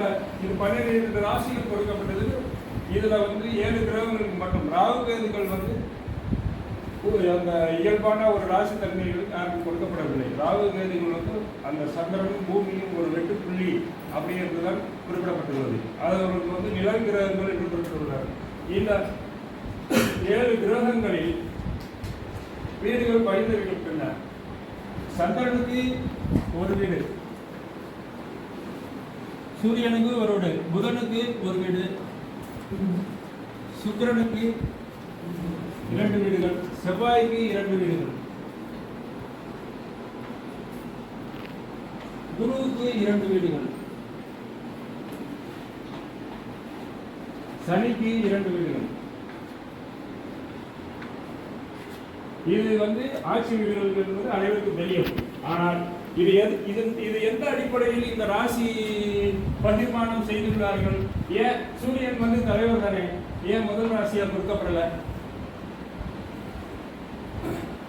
இப்போ இது பன்னிரெண்டு ராசிகள் கொடுக்கப்பட்டது இதில் வந்து ஏழு கிரகங்களுக்கு மட்டும். ராகு கேதுகள் வந்து அந்த இயல்பான ஒரு ராசி தன்மைகள் யாருக்கும் கொடுக்கப்படவில்லை. ராகு கேதுகள் வந்து அந்த சந்திரனும் பூமியும் ஒரு வெட்டு புள்ளி அப்படிங்கிறதுதான் குறிப்பிடப்பட்டுள்ளது. அது அவர்களுக்கு வந்து நிழல் கிரகங்கள் என்று குறிப்பிட்டுள்ளார் இந்த ஏழு கிரகங்களில் வீடுகள் பகிர்ந்திருக்கின்றன சந்திரனுக்கு ஒரு வீடு சூரியனுக்கு ஒரு வீடு புதனுக்கு ஒரு வீடு சுக்கிரனுக்கு இரண்டு வீடுகள் செவ்வாய்க்கு இரண்டு வீடுகள். குருவுக்கு இரண்டு வீடுகள். சனிக்கு இரண்டு வீடுகள். இது வந்து ஆட்சி வீடுகள் என்பது அனைவருக்கும் தெரியும். ஆனால் இது எது இது இது எந்த அடிப்படையில் இந்த ராசி பகிர்மானம் செய்துள்ளார்கள்? ஏன் சூரியன் வந்து தலைவர் தானே? ஏன் முதல் ராசியால் கொடுக்கப்படல?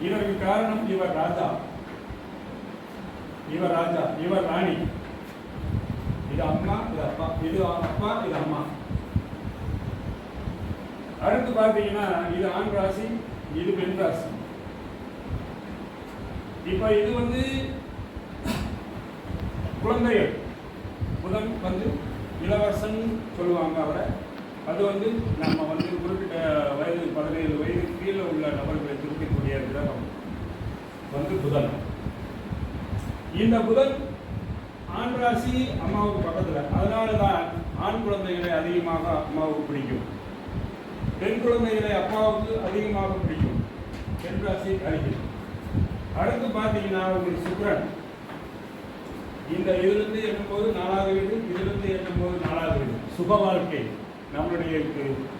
இதற்கு காரணம் இவர் ராஜா. இவர் ராஜா இவர் ராணி. இது அம்மா இது அப்பா இது அப்பா இது அம்மா. அடுத்து பார்த்தீங்கன்னா இது ஆண் ராசி இது பெண் ராசி. இப்ப இது வந்து குழந்தைகள். புதன் வந்து இளவரசன் சொல்லுவாங்க அவரை. அது வந்து நம்ம வந்து குறிப்பிட்ட வயது பதினேழு வயது கீழே உள்ள நபர்களை குறிக்கக்கூடிய கிரகம் வந்து புதன். இந்த புதன் ஆண் ராசி அம்மாவுக்கு பக்கத்தில். அதனால தான் ஆண் குழந்தைகளை அதிகமாக அம்மாவுக்கு பிடிக்கும். பெண் குழந்தைகளை அப்பாவுக்கு அதிகமாக பிடிக்கும். பெண் ராசி அழிக்கும் அடுத்து பார்த்தீங்கன்னா உங்களுக்கு சுக்கிரன். இந்த இதிலிருந்து எண்ணும்போது நாலாவது வீடு இதிலிருந்து எண்ணும்போது நாலாவது வீடு. சுக வாழ்க்கை நம்மளுடைய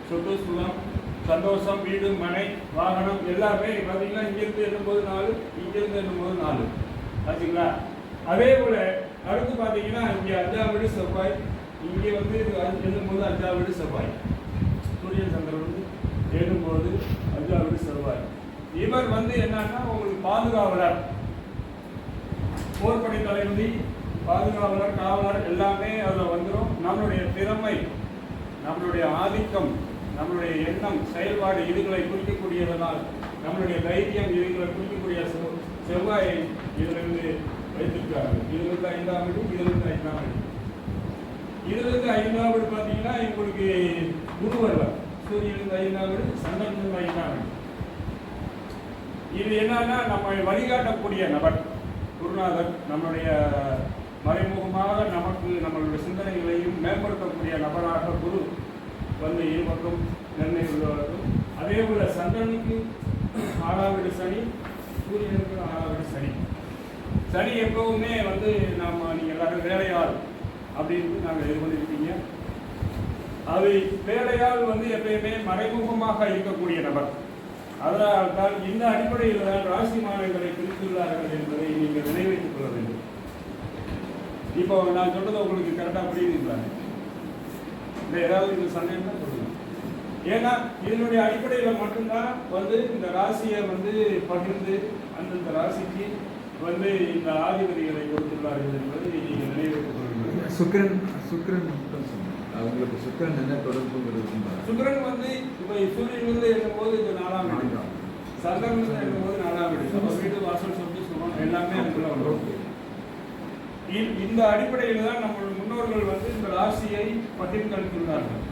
சொத்து சுகம் சந்தோஷம் வீடு மனை வாகனம் எல்லாமே பார்த்தீங்கன்னா இங்கிருந்து எண்ணும்போது நாலு இங்கிருந்து எண்ணும்போது நாலு. ஆச்சுங்களா அதே போல அடுத்து பார்த்தீங்கன்னா இங்கே அஞ்சாம் வீடு செவ்வாய். இங்கே வந்து எண்ணும் போது எண்ணும்போது அஞ்சாம் வீடு செவ்வாய். சூரிய சந்திரன் வந்து எண்ணும்போது அஞ்சாம் வீடு செவ்வாய். இவர் வந்து என்னன்னா உங்களுக்கு பாதுகாவலர். போர்படை தளபதி பாதுகாவலர் காவலர் எல்லாமே அதில் வந்துடும் நம்மளுடைய திறமை நம்மளுடைய ஆதிக்கம் நம்மளுடைய எண்ணம் செயல்பாடு இதுகளை குறிக்கக்கூடியதனால் நம்மளுடைய தைரியம் இதுகளை குறிக்கக்கூடிய செவ்வாயை இதிலிருந்து வைத்திருக்கார்கள் இதிலிருந்து ஐந்தாம் வீடு இதிலிருந்து ஐந்தாம் வீடு. இதிலிருந்து ஐந்தாம் வீடு பார்த்தீங்கன்னா உங்களுக்கு குரு வருவார். சூரியனிலிருந்து ஐந்தாம் வீடு சந்திரனிலிருந்து ஐந்தாம் வீடு. இது என்னன்னா நம்ம வழிகாட்டக்கூடிய நபர் குருநாதர் நம்மளுடைய மறைமுகமாக நமக்கு நம்மளுடைய சிந்தனைகளையும் மேம்படுத்தக்கூடிய நபராக குரு வந்து இருபக்கம் நன்மை உள்ளவர்கள் அதே போல சந்திரனுக்கு ஆறாவது சனி சூரியனுக்கு ஆறாவது சனி. சனி எப்பவுமே வந்து நாம் நீங்கள் எல்லாரும் வேலையாள் அப்படின்னு நாங்கள் இது பண்ணியிருக்கீங்க அது வேலையால் வந்து எப்பயுமே மறைமுகமாக இருக்கக்கூடிய நபர். அதனால் தான் இந்த அடிப்படையில் தான் ராசி மாநிலங்களை பிரித்துள்ளார்கள் என்பதை நீங்கள் நினைவைத்துக் கொள்ள வேண்டும். இப்போ நான் சொன்னது உங்களுக்கு கரெக்டாக புரியுதுங்களா இந்த ஏதாவது இந்த சந்தேகம் சொல்லுங்க. ஏன்னா இதனுடைய அடிப்படையில் மட்டும்தான் வந்து இந்த ராசியை வந்து பகிர்ந்து அந்தந்த ராசிக்கு வந்து இந்த ஆதிபதிகளை கொடுத்துள்ளார்கள் என்பதை நீங்கள் நினைவைத்துக் கொள்ள வேண்டும் சுக்கிரன் சுக்கிரன் மட்டும் அவங்களுக்கு சுக்கிரன் என்ன தொடர்புங்கிறது சுக்கிரன் வந்து இப்போ சூரியனிலிருந்து எழும்போது இது நாலாம் வீடு நான்காம். சந்திரனிலிருந்து எழும்போது நாலாம் வீடு அப்போ வீடு வாசல் சொத்து சுகம் எல்லாமே அதுக்குள்ள இந்த அடிப்படையில் தான் நம்ம முன்னோர்கள் வந்து இந்த ராசியை பகிர்ந்தளித்துள்ளார்கள்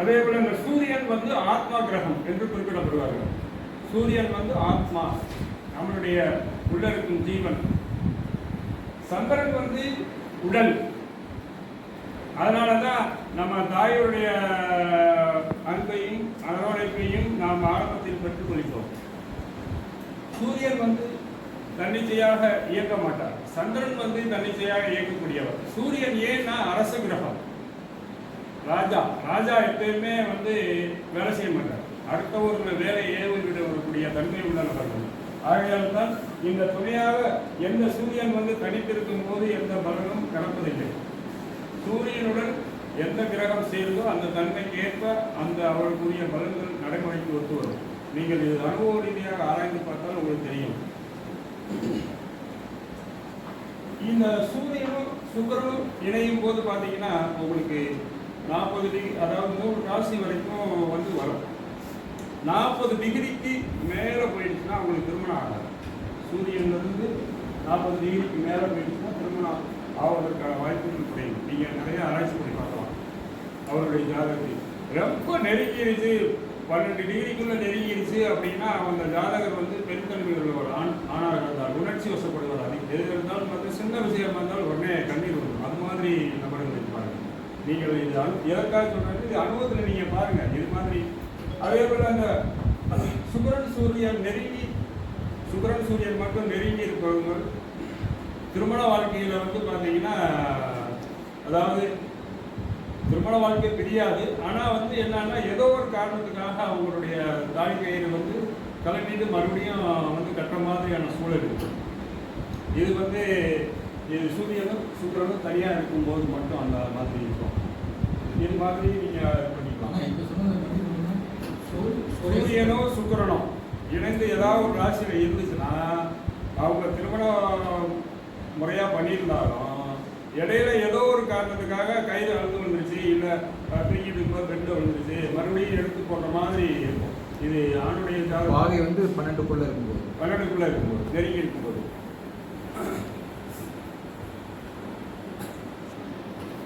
அதே போல இந்த சூரியன் வந்து ஆத்மா கிரகம் என்று குறிப்பிடப்படுவார்கள். சூரியன் வந்து ஆத்மா நம்மளுடைய உள்ள இருக்கும் ஜீவன். சந்திரன் வந்து உடல். அதனால தான் நம்ம தாயுடைய அன்பையும் அரவணைப்பையும் நாம் ஆரம்பத்தில் பெற்றுக் கொள்கிறோம். சூரியன் வந்து தன்னிச்சையாக இயக்க மாட்டார். சந்திரன் வந்து தன்னிச்சையாக இயக்கக்கூடியவர். சூரியன் ஏன்னா அரச கிரகம். ராஜா. ராஜா எப்பயுமே வந்து வேலை செய்ய மாட்டார். அடுத்தவர்கள் வேலை ஏவி விட வரக்கூடிய தன்மை உள்ள நபர்கள். ஆகையால் தான் இந்த துணையாக எந்த சூரியன் வந்து தனித்திருக்கும் போது எந்த பலனும் கடப்பதில்லை சூரியனுடன் எந்த கிரகம் சேர்ந்தோ அந்த தன்மைக்கு ஏற்ப அந்த அவர்களுக்குரிய பலன்கள் நடைமுறைக்கு ஒத்து வரும். நீங்கள் இது அனுபவ ரீதியாக ஆராய்ந்து பார்த்தால் உங்களுக்கு தெரியும். இந்த சூரியனும் சுக்கரனும் இணையும் போது பார்த்தீங்கன்னா உங்களுக்கு நாற்பது டிகிரி அதாவது மூணு ராசி வரைக்கும் வந்து வரும். நாற்பது டிகிரிக்கு மேலே போயிடுச்சுன்னா உங்களுக்கு திருமணம் ஆகாது. சூரியன்லேருந்து நாற்பது டிகிரிக்கு மேலே போயிடுச்சுன்னா திருமணம் ஆவதற்கான வாய்ப்புகள் குறையும். நீங்கள் நிறைய ஆராய்ச்சி பண்ணி பார்க்கலாம். அவருடைய ஜாதகத்தை ரொம்ப நெருங்கிருச்சு பன்னெண்டு டிகிரிக்குள்ள நெருங்கிருச்சு அப்படின்னா அந்த ஜாதகர் வந்து பெண் தன்மை உள்ளவர் ஆண் ஆணாக இருந்தால் உணர்ச்சி வசப்படுவார். அது எது இருந்தாலும் வந்து சின்ன விஷயமா இருந்தாலும் உடனே கண்ணீர் வரும். அது மாதிரி நபர்கள் இருப்பாங்க நீங்கள் இது அனு எதற்காக சொல்றது இது அனுபவத்தில் நீங்கள் பாருங்க. இது மாதிரி அதே போல் அந்த சுக்கிரன் சூரியன் நெருங்கி சுக்கிரன் சூரியன் மட்டும் நெருங்கி இருப்பவங்க திருமண வாழ்க்கையில் வந்து பார்த்தீங்கன்னா அதாவது திருமண வாழ்க்கை பிரியாது. ஆனால் வந்து என்னன்னா ஏதோ ஒரு காரணத்துக்காக அவங்களுடைய தாய் கயிறு வந்து கலட்டிட்டு மறுபடியும் வந்து கட்டுற மாதிரியான சூழல் இருக்கு. இது வந்து இது சூரியனும் சுக்கிரனும் தனியாக இருக்கும்போது மட்டும் அந்த மாதிரி இருக்கும். இது மாதிரி நீங்கள் பண்ணிக்கலாம். ஆனா இப்ப சொன்னது வந்து என்னன்னா, சூரிய- சூரிய- சூரியனும் சுக்கிரனும் இணைந்து ஏதாவது ஒரு ராசியில் இருந்துச்சுன்னா அவங்க திருமணம் முறையாக பண்ணியிருந்தாலும் இடையில ஏதோ ஒரு காரணத்துக்காக கையில் அழுது வந்துருச்சு இல்லை தூக்கிட்டு இருக்கும்போது பெட்டில் விழுந்துருச்சு மறுபடியும் எடுத்து போடுற மாதிரி இருக்கும். இது ஆணுடைய பாகை வந்து பன்னெண்டுக்குள்ள இருக்கும்போது. பன்னெண்டுக்குள்ளே இருக்கும்போது நெருங்கி இருக்கும்போது.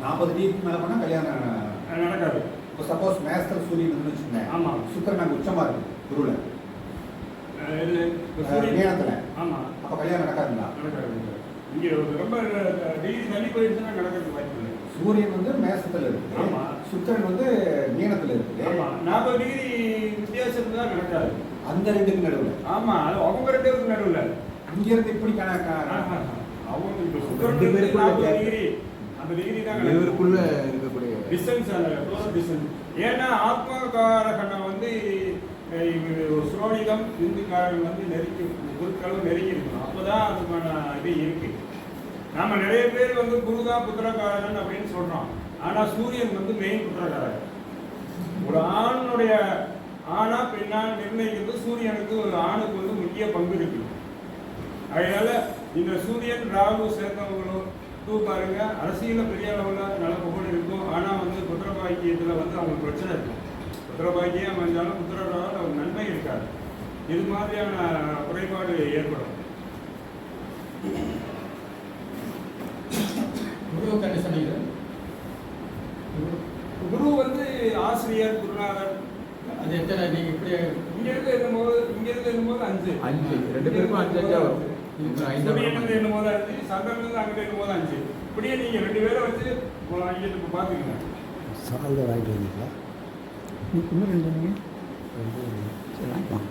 நாற்பது டிகிரிக்கு மேலே போனால் கல்யாணம் நடக்காது. இப்போ சப்போஸ் மேஸ்தர் சூரியன் இருந்து வச்சுக்கோங்க ஆமா. சுக்கரன் அங்கே உச்சமா இருக்கு குருவில் சூரியன் மீனத்தில். ஆமாம் அப்போ கல்யாணம் நடக்காதுங்களா? நடக்காது. இங்கே ரொம்ப டிகிரி தள்ளி போயிடுச்சுன்னா நடக்கிறதுக்கு வாய்ப்பு இல்லை. சூரியன் வந்து மேசத்தில் இருக்கு. ஆமா. சுக்கரன் வந்து மீனத்தில் இருக்கு. ஆமாம் நாற்பது டிகிரி வித்தியாசம் தான் நடக்காது அந்த ரெண்டுக்கு நடுவில். ஆமா அது அவங்க ரெண்டு பேருக்கு நடுவில் இங்கிருந்து இப்படி கணக்கு அவங்க இப்போ சுக்கரன் நாற்பது. டிகிரி அந்த டிகிரி தான் இவருக்குள்ள இருக்கக்கூடிய டிஸ்டன்ஸ் அந்த க்ளோஸ் டிஸ்டன்ஸ் ஏன்னா ஆத்மகாரகனை வந்து அஹ், ஒரு சுரோனிதம் இந்துக்காரர்கள் வந்து நெருக்கி குருக்களும் நெருங்கி இருக்கணும் அப்போ தான் அதுக்கான இது இருக்கு. நாம் நிறைய பேர் வந்து குருதான் புத்திரக்காரகன் அப்படின்னு சொல்கிறோம் ஆனால் சூரியன் வந்து மெயின் புத்திரக்காரகன் ஒரு ஆணுடைய ஆணா பெண்ணா நிர்ணயிக்கிறது சூரியனுக்கு ஒரு ஆணுக்கு வந்து முக்கிய பங்கு இருக்கு. அதனால இந்த சூரியன் ராகு சேர்ந்தவங்களும் டூ பாருங்க அரசியல பெரிய அளவில் நல்ல புகழ் இருக்கும். ஆனால் வந்து புத்திரபாக்கியத்தில் வந்து அவங்களுக்கு பிரச்சனை இருக்கும். புத்திர பாக்கியம் வந்தாலும் புத்திரரால் ஒரு நன்மை இருக்காது. இது மாதிரியான குறைபாடு ஏற்படும். என்ன சொன்னீங்க? குரு- குரு வந்து ஆசிரியர் குருநாதர். அது எத்தனை? நீங்க இப்படி இங்க இருந்து எழுதும்போது இங்க இருந்து எழுதும்போது அஞ்சு. அஞ்சு. ரெண்டு பேருக்கும் அஞ்சு அஞ்சா வரும். இன்னும் ஐந்தாம் சூரியன் இடம். இருந்து எழுதும்போது அஞ்சு சந்திரன் இருந்து அங்கிட்டு எழுதும்போது அஞ்சு. இப்படியே நீங்க ரெண்டு பேரை வச்சு இங்க இப்போ பாத்துக்கங்க சால்வை வாங்கிட்டு வந்தீங்களா? இன்னும் ரெண்டு நீங்கள் சரி வாங்கிக்கலாம்